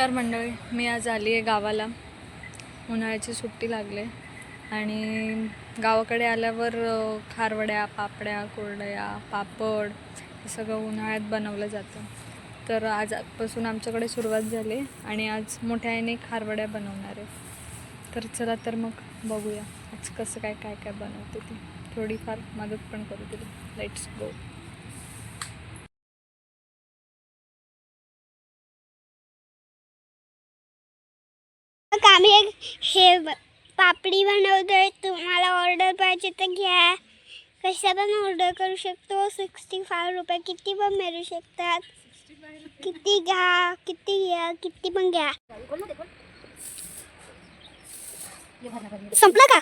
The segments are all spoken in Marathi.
नमस्कार मंडळी मी आज आली आहे गावाला. उन्हाळ्याची सुट्टी लागले आणि गावाकडे आल्यावर खारवड्या पापड्या कोरड्या पापड हे सगळं उन्हाळ्यात बनवलं जातं. तर आजपासून आमच्याकडे सुरुवात झाली आणि आज मोठ्या आईने खारवड्या बनवणार आहे. तर चला तर मग बघूया आज कसं काय काय काय बनवते ती. थोडीफार मदत पण करू दिली लेट्स गो मग आम्ही एक हे पापडी बनवतोय. तुम्हाला ऑर्डर पाहिजे तर घ्या. कशा पण ऑर्डर करू शकतो. सिक्स्टी फाय रुपये किती पण मिळू शकतात. किती घ्या किती घ्या किती पण घ्या. संपलं का?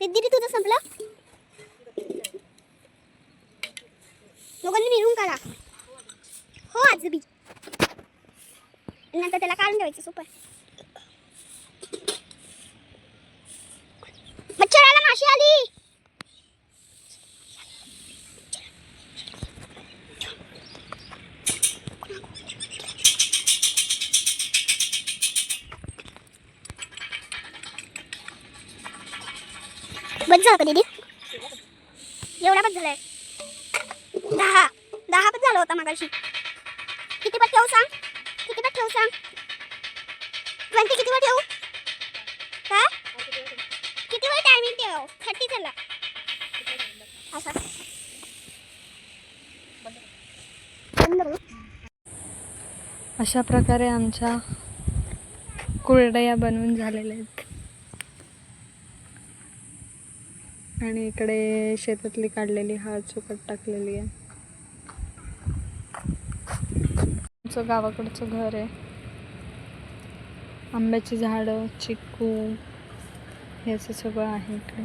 दीदी तुझं संपलं? दोघांनी मिळून काढा. हो आज बी नंतर त्याला काढून ठेवायचं सुपर बंद झालं का दीदी? एवढा बंद झालाय. दहा. दहा पण झाला होता मगाशी. किती पण ठेवू सांग. किती पण ठेवू सांग. ट्वेंटी किती वेळ ठेवू? काय किती वेळ टायमिंग ठेव. थर्टी झाला. असं. अशा प्रकारे आमच्या कुरडया बनवून झालेल्या आहेत. आणि इकडे शेतातली काढलेली हळद सुकट टाकलेली आहे. आमचं गावाकडचं घर आहे. आंब्याची झाडं चिक्कू हे असं सगळं आहे इकडे.